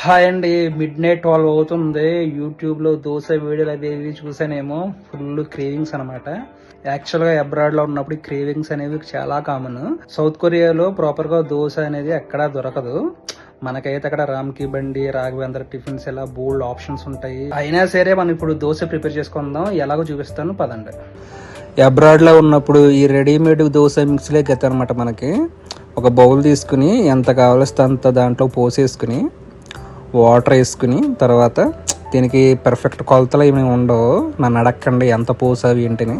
Hi అండి mid night twelve అవుతుంది. యూట్యూబ్లో దోశ వీడియోలు అవి ఇవి చూసానేమో. ఫుల్ క్రేవింగ్స్ అనమాట యాక్చువల్గా అబ్రాడ్లో ఉన్నప్పుడు క్రేవింగ్స్ అనేవి చాలా కామన్ సౌత్ కొరియాలో ప్రాపర్గా దోశ అనేది ఎక్కడా దొరకదు. మనకైతే అక్కడ రామ్కి బండి రాఘవేంద్ర టిఫిన్స్ ఇలా బోల్డ్ ఆప్షన్స్ ఉంటాయి. అయినా సరే మనం ఇప్పుడు దోశ ప్రిపేర్ చేసుకుందాం. ఎలాగో చూపిస్తాను. పదండి. అబ్రాడ్లో ఉన్నప్పుడు ఈ రెడీమేడ్ దోశ మిక్స్లే గత అనమాట మనకి. ఒక బౌల్ తీసుకుని ఎంత కావలిస్తే అంత దాంట్లో పోసేసుకుని వాటర్ వేసుకుని తర్వాత దీనికి పర్ఫెక్ట్ కొలతలు ఏమి ఉండవు. నన్ను అడగండి ఎంత పోసావి ఏంటిని.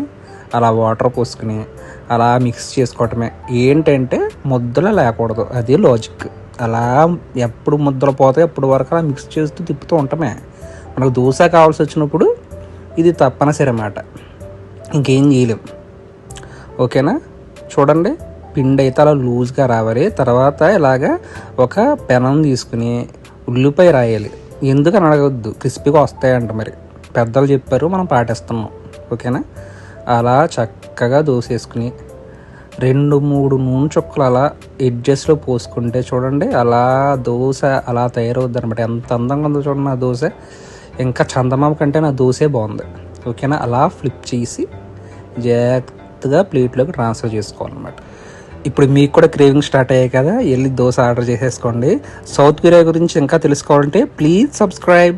అలా వాటర్ పోసుకుని అలా మిక్స్ చేసుకోవటమే. ఏంటంటే ముద్దలు లేకూడదు. అది లాజిక్ అలా ఎప్పుడు ముద్దలు పోతే ఎప్పుడు వరకు అలా మిక్స్ చేస్తూ తిప్పుతూ ఉంటామే. మనకు దోశ కావాల్సి వచ్చినప్పుడు ఇది తప్పనిసరి అన్నమాట. ఇంకేం చేయలేం. ఓకేనా? చూడండి. పిండి అయితే అలా లూజ్గా రావాలి. తర్వాత ఇలాగా ఒక పెనం తీసుకుని ఉల్లిపాయ రాయాలి. ఎందుకని అడగవద్దు క్రిస్పీగా వస్తాయంట మరి. పెద్దలు చెప్పారు మనం పాటిస్తున్నాం. ఓకేనా? అలా చక్కగా దోసేసుకుని రెండు మూడు నూనె చుక్కలు అలా ఎడ్జెస్లో పోసుకుంటే చూడండి అలా దోశ అలా తయారవుద్ది అనమాట ఎంత అందంగా ఉందో చూడండి నా దోశ. ఇంకా చందమామ కంటే నా దోశే బాగుంది. ఓకేనా? అలా ఫ్లిప్ చేసి జాగ్రత్తగా ప్లేట్లోకి ట్రాన్స్ఫర్ చేసుకోవాలన్నమాట. ఇప్పుడు మీకు కూడా క్రేవింగ్ స్టార్ట్ అయ్యాయి కదా వెళ్ళి దోశ ఆర్డర్ చేసేసుకోండి. సౌత్ కొరియా గురించి ఇంకా తెలుసుకోవాలంటే ప్లీజ్ సబ్స్క్రైబ్